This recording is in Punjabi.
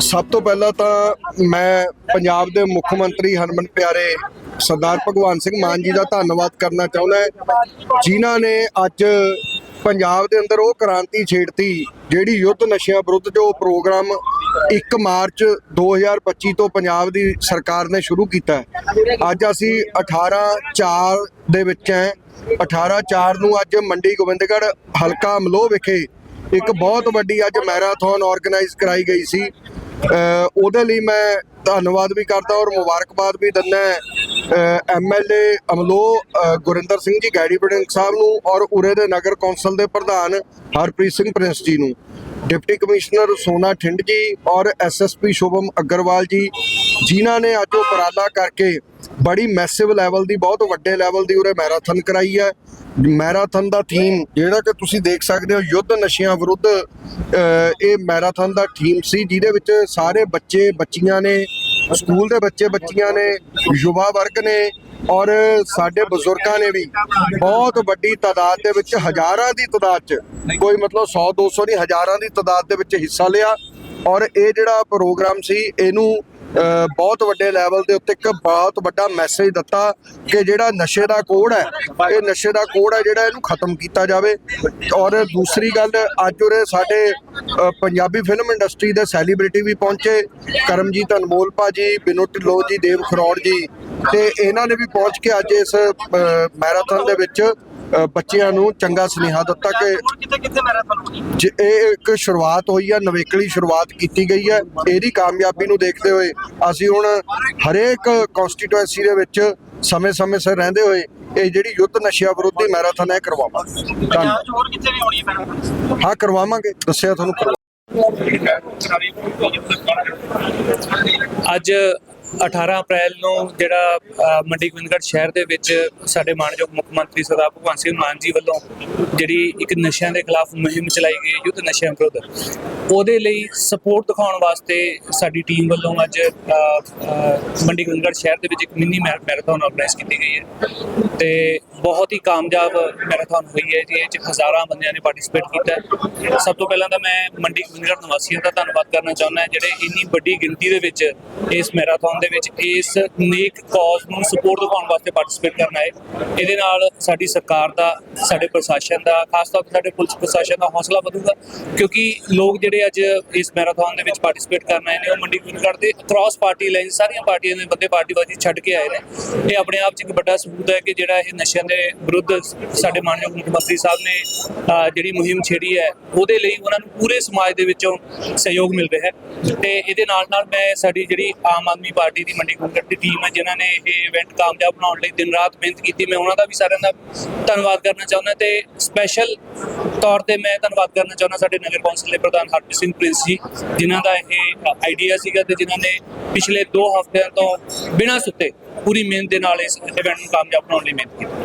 ਸਭ ਤੋਂ ਪਹਿਲਾਂ ਤਾਂ ਮੈਂ ਪੰਜਾਬ ਦੇ ਮੁੱਖ ਮੰਤਰੀ ਹਰਮਨ ਪਿਆਰੇ ਸਰਦਾਰ ਭਗਵਾਨ ਸਿੰਘ ਮਾਨ ਜੀ ਦਾ ਧੰਨਵਾਦ ਕਰਨਾ ਚਾਹੁੰਦਾ ਜਿਨ੍ਹਾਂ ਨੇ ਅੱਜ ਪੰਜਾਬ ਦੇ ਅੰਦਰ ਉਹ ਕ੍ਰਾਂਤੀ ਛੇੜਤੀ ਜਿਹੜੀ ਯੁੱਧ ਨਸ਼ਿਆਂ ਵਿਰੁੱਧ ਜੋ ਪ੍ਰੋਗਰਾਮ 1 ਮਾਰਚ 2025 ਤੋਂ ਪੰਜਾਬ ਦੀ ਸਰਕਾਰ ਨੇ ਸ਼ੁਰੂ ਕੀਤਾ ਅੱਜ ਅਸੀਂ 18 4 ਦੇ ਵਿੱਚ ਹੈ। 18 4 ਨੂੰ ਅੱਜ ਮੰਡੀ ਗੋਬਿੰਦਗੜ੍ਹ ਹਲਕਾ ਮਲੋਹ ਵਿਖੇ ਇੱਕ ਬਹੁਤ ਵੱਡੀ ਅੱਜ ਮੈਰਾਥਨ ਆਰਗੇਨਾਈਜ਼ ਕਰਾਈ ਗਈ ਸੀ। ਉਹਦੇ ਲਈ ਮੈਂ ਧੰਨਵਾਦ ਵੀ ਕਰਦਾ ਔਰ ਮੁਬਾਰਕਬਾਦ ਵੀ ਦਿੰਦਾ ਐਮਐਲਏ ਅਮਲੋ ਅ, ਗੁਰਿੰਦਰ ਸਿੰਘ ਜੀ ਗੈੜੀ ਬੜਿੰਗ ਸਾਹਿਬ ਨੂੰ ਔਰ ਉਰੇ ਦੇ ਨਗਰ ਕੌਂਸਲ ਦੇ ਪ੍ਰਧਾਨ ਹਰਪ੍ਰੀਤ ਸਿੰਘ ਪ੍ਰਿੰਸ ਜੀ ਨੂੰ। ਡਿਪਟੀ ਕਮਿਸ਼ਨਰ ਸੋਨਾ ਠਿੰਡ ਜੀ ਔਰ ਐਸਐਸਪੀ ਸ਼ੁਭਮ ਅਗਰਵਾਲ ਜੀ ਜਿਨ੍ਹਾਂ ਨੇ ਅੱਜ ਉਹ ਉਪਰਾਲਾ ਕਰਕੇ ਬੜੀ ਮੈਸਿਵ ਲੈਵਲ ਦੀ, ਬਹੁਤ ਵੱਡੇ ਲੈਵਲ ਦੀ ਉਰੇ ਮੈਰਾਥਨ ਕਰਾਈ ਹੈ। ਮੈਰਾਥਨ ਦਾ ਥੀਮ ਜਿਹੜਾ ਕਿ ਤੁਸੀਂ ਦੇਖ ਸਕਦੇ ਹੋ, ਯੁੱਧ ਨਸ਼ਿਆਂ ਵਿਰੁੱਧ ਇਹ ਮੈਰਾਥਨ ਦਾ ਥੀਮ ਸੀ, ਜਿਹਦੇ ਵਿੱਚ ਸਾਰੇ ਬੱਚੇ, ਬੱਚੀਆਂ ਨੇ, ਸਕੂਲ ਦੇ ਬੱਚੇ, ਬੱਚੀਆਂ ਨੇ, ਯੁਵਾ ਵਰਗ ਨੇ ਔਰ ਸਾਡੇ ਬਜ਼ੁਰਗਾਂ ਨੇ ਵੀ ਬਹੁਤ ਵੱਡੀ ਤਾਦਾਦ ਦੇ ਵਿੱਚ ਹਜ਼ਾਰਾਂ ਦੀ ਤਾਦਾਦ 'ਚ, ਕੋਈ ਮਤਲਬ 100 200 ਨਹੀਂ, ਹਜ਼ਾਰਾਂ ਦੀ ਤਾਦਾਦ ਦੇ ਵਿੱਚ ਹਿੱਸਾ ਲਿਆ। ਔਰ ਇਹ ਜਿਹੜਾ ਪ੍ਰੋਗਰਾਮ ਸੀ, ਇਹਨੂੰ ਬਹੁਤ ਵੱਡੇ ਲੈਵਲ ਦੇ ਉੱਤੇ ਇੱਕ ਬਹੁਤ ਵੱਡਾ ਮੈਸੇਜ ਦਿੱਤਾ ਕਿ ਜਿਹੜਾ ਨਸ਼ੇ ਦਾ ਕੋਡ ਹੈ, ਇਹ ਨਸ਼ੇ ਦਾ ਕੋਡ ਹੈ ਜਿਹੜਾ ਇਹਨੂੰ ਖਤਮ ਕੀਤਾ ਜਾਵੇ। ਔਰ ਦੂਸਰੀ ਗੱਲ, ਅੱਜ ਉਰੇ ਸਾਡੇ ਪੰਜਾਬੀ ਫਿਲਮ ਇੰਡਸਟਰੀ ਦੇ ਸੈਲੀਬ੍ਰਿਟੀ ਵੀ ਪਹੁੰਚੇ। ਕਰਮਜੀਤ ਅਨਮੋਲ ਭਾਜੀ ਬਿਨੋ ਢਿੱਲੋਂ ਜੀ, ਦੇਵ ਖਰੋੜ ਜੀ। ਤੇ ਇਹਨਾਂ ਨੇ ਵੀ ਪਹੁੰਚ ਕੇ ਅੱਜ ਇਸ ਮੈਰਾਥਨ ਦੇ ਵਿੱਚ ਬੱਚਿਆਂ ਨੂੰ ਚੰਗਾ ਸੁਨੇਹਾ ਦਿੱਤਾ ਕਿ ਕਿੱਥੇ ਕਿੱਥੇ ਮੈਰਾਥਨ ਹੋਣੀ ਜੇ ਇਹ ਇੱਕ ਸ਼ੁਰੂਆਤ ਹੋਈ ਹੈ ਨਵੇਕਲੀ ਸ਼ੁਰੂਆਤ ਕੀਤੀ ਗਈ ਹੈ ਇਹਦੀ ਕਾਮਯਾਬੀ ਨੂੰ ਦੇਖਦੇ ਹੋਏ ਅਸੀਂ ਹੁਣ ਹਰੇਕ ਕਨਸਟੀਟੂਐਂਸੀ ਦੇ ਵਿੱਚ ਸਮੇਂ-ਸਮੇਂ ਸਿਰ ਰਹਿੰਦੇ ਹੋਏ ਇਹ ਜਿਹੜੀ ਯੁੱਧ ਨਸ਼ਿਆਂ ਵਿਰੋਧੀ ਮੈਰਾਥਨ ਹੈ ਕਰਵਾਵਾਂਗੇ। ਪੰਜਾਬ ਧੰਨਵਾਦ 'ਚ ਹੋਰ ਕਿੱਥੇ ਵੀ ਹੋਣੀ ਹੈ ਮੈਰਾਥਨ ਹਾਂ ਕਰਵਾਵਾਂਗੇ। ਦੱਸਿਆ ਤੁਹਾਨੂੰ ਕਰਵਾ ਅੱਜ 18 ਅਪ੍ਰੈਲ ਨੂੰ ਜਿਹੜਾ ਮੰਡੀ ਗੋਬਿੰਦਗੜ੍ਹ ਸ਼ਹਿਰ ਦੇ ਵਿੱਚ ਸਾਡੇ ਮਾਨਯੋਗ ਮੁੱਖ ਮੰਤਰੀ ਸਰਦਾਰ ਭਗਵੰਤ ਸਿੰਘ ਮਾਨ ਜੀ ਵੱਲੋਂ ਜਿਹੜੀ ਇੱਕ ਨਸ਼ਿਆਂ ਦੇ ਖਿਲਾਫ ਮੁਹਿੰਮ ਚਲਾਈ ਗਈ ਯੁੱਧ ਨਸ਼ਿਆਂ ਵਿਰੁੱਧ, ਉਹਦੇ ਲਈ ਸਪੋਰਟ ਦਿਖਾਉਣ ਵਾਸਤੇ ਸਾਡੀ ਟੀਮ ਵੱਲੋਂ ਅੱਜ ਮੰਡੀ ਗੋਬਿੰਦਗੜ੍ਹ ਸ਼ਹਿਰ ਦੇ ਵਿੱਚ ਇੱਕ ਮਿੰਨੀ ਮੈਰਾਥਨ ਆਰਗੇਨਾਈਜ਼ ਕੀਤੀ ਗਈ ਹੈ। ਤੇ ਬਹੁਤ ਹੀ ਕਾਮਯਾਬ ਮੈਰਾਥਨ ਹੋਈ ਹੈ ਜੀ, ਇਹ 'ਚ ਹਜ਼ਾਰਾਂ ਬੰਦਿਆਂ ਨੇ ਪਾਰਟਿਸਿਪੇਟ ਕੀਤਾ ਸਭ ਤੋਂ ਪਹਿਲਾਂ ਤਾਂ ਮੈਂ ਮੰਡੀ ਗੋਬਿੰਦਗੜ੍ਹ ਨਿਵਾਸੀਆਂ ਦਾ ਧੰਨਵਾਦ ਕਰਨਾ ਚਾਹੁੰਦਾ ਜਿਹੜੇ ਇੰਨੀ ਵੱਡੀ ਗਿਣਤੀ ਦੇ ਵਿੱਚ ਇਸ ਮੈਰਾਥਨ ਦੇ ਵਿੱਚ ਇਸ ਨੇਕ ਕਾਜ਼ ਨੂੰ ਸਪੋਰਟ ਦਿਖਾਉਣ ਵਾਸਤੇ ਪਾਰਟਿਸਿਪੇਟ ਕਰਨ ਆਏ। ਇਹਦੇ ਨਾਲ ਸਾਡੀ ਸਰਕਾਰ ਦਾ, ਸਾਡੇ ਪ੍ਰਸ਼ਾਸਨ ਦਾ, ਖਾਸ ਤੌਰ ਤੇ ਸਾਡੇ ਪੁਲਿਸ ਪ੍ਰਸ਼ਾਸਨ ਦਾ ਹੌਸਲਾ ਵਧੂਗਾ, ਕਿਉਂਕਿ ਲੋਕ ਜਿਹੜੇ ਅੱਜ ਇਸ ਮੈਰਾਥਨ ਦੇ ਵਿੱਚ ਪਾਰਟਿਸਿਪੇਟ ਕਰਨ ਆਏ ਨੇ, ਉਹ ਮੰਡੀ ਗੋਬਿੰਦਗੜ੍ਹ ਦੇ ਕ੍ਰਾਸ ਪਾਰਟੀ ਲਾਈਨ ਸਾਰੀਆਂ ਪਾਰਟੀਆਂ ਦੇ ਬੰਦੇ ਪਾਰਟੀਬਾਜ਼ੀ ਛੱਡ ਕੇ ਆਏ ਨੇ। ਇਹ ਆਪਣੇ ਆਪ 'ਚ ਇੱਕ ਵੱਡਾ ਸਬੂਤ ਹੈ ਕਿ ਜਿਹੜਾ ਇਹ ਨਸ਼ਿਆਂ ਦੇ ਵਿਰੁੱਧ ਸਾਡੇ ਮਾਨਯੋਗ ਮੁੱਖ ਮੰਤਰੀ ਸਾਹਿਬ ਨੇ ਜਿਹੜੀ ਮੁਹਿੰਮ ਛੇੜੀ ਹੈ, ਉਹਦੇ ਲਈ ਉਹਨਾਂ ਨੂੰ ਪੂਰੇ ਸਮਾਜ ਦੇ ਵਿੱਚੋਂ ਸਹਿਯੋਗ ਮਿਲ ਰਿਹਾ ਹੈ। ਤੇ ਇਹਦੇ ਨਾਲ ਨਾਲ ਮੈਂ ਸਾਡੀ ਜਿਹੜੀ ਆਮ ਆਦਮੀ ਪਾਰਟੀ ਦੀ ਮੰਡੀ ਗੁੰਗਟ ਦੀ ਟੀਮ ਹੈ, ਜਿਨ੍ਹਾਂ ਨੇ ਇਹ ਇਵੈਂਟ ਕਾਮਯਾਬ ਬਣਾਉਣ ਲਈ ਦਿਨ ਰਾਤ ਮਿਹਨਤ ਕੀਤੀ, ਮੈਂ ਉਹਨਾਂ ਦਾ ਵੀ ਸਾਰਿਆਂ ਦਾ ਧੰਨਵਾਦ ਕਰਨਾ ਚਾਹੁੰਦਾ। ਤੇ ਸਪੈਸ਼ਲ ਤੌਰ ਤੇ ਮੈਂ ਧੰਨਵਾਦ ਕਰਨਾ ਚਾਹੁੰਦਾ ਸਾਡੇ ਨਗਰ ਕੌਂਸਲ ਦੇ ਪ੍ਰਧਾਨ ਹਰਪ੍ਰੀਤ ਸਿੰਘ ਪ੍ਰਿੰਸ ਜੀ, ਜਿਨ੍ਹਾਂ ਦਾ ਇਹ ਆਈਡੀਆ ਸੀਗਾ ਤੇ ਜਿਨ੍ਹਾਂ ਨੇ ਪਿਛਲੇ 2 ਹਫ਼ਤਿਆਂ ਤੋਂ ਬਿਨਾਂ ਸੁੱਤੇ ਪੂਰੀ ਮਿਹਨਤ ਦੇ ਨਾਲ ਇਸ ਇਵੈਂਟ ਨੂੰ ਕਾਮਯਾਬ ਬਣਾਉਣ ਲਈ ਮਿਹਨਤ ਕੀਤੀ।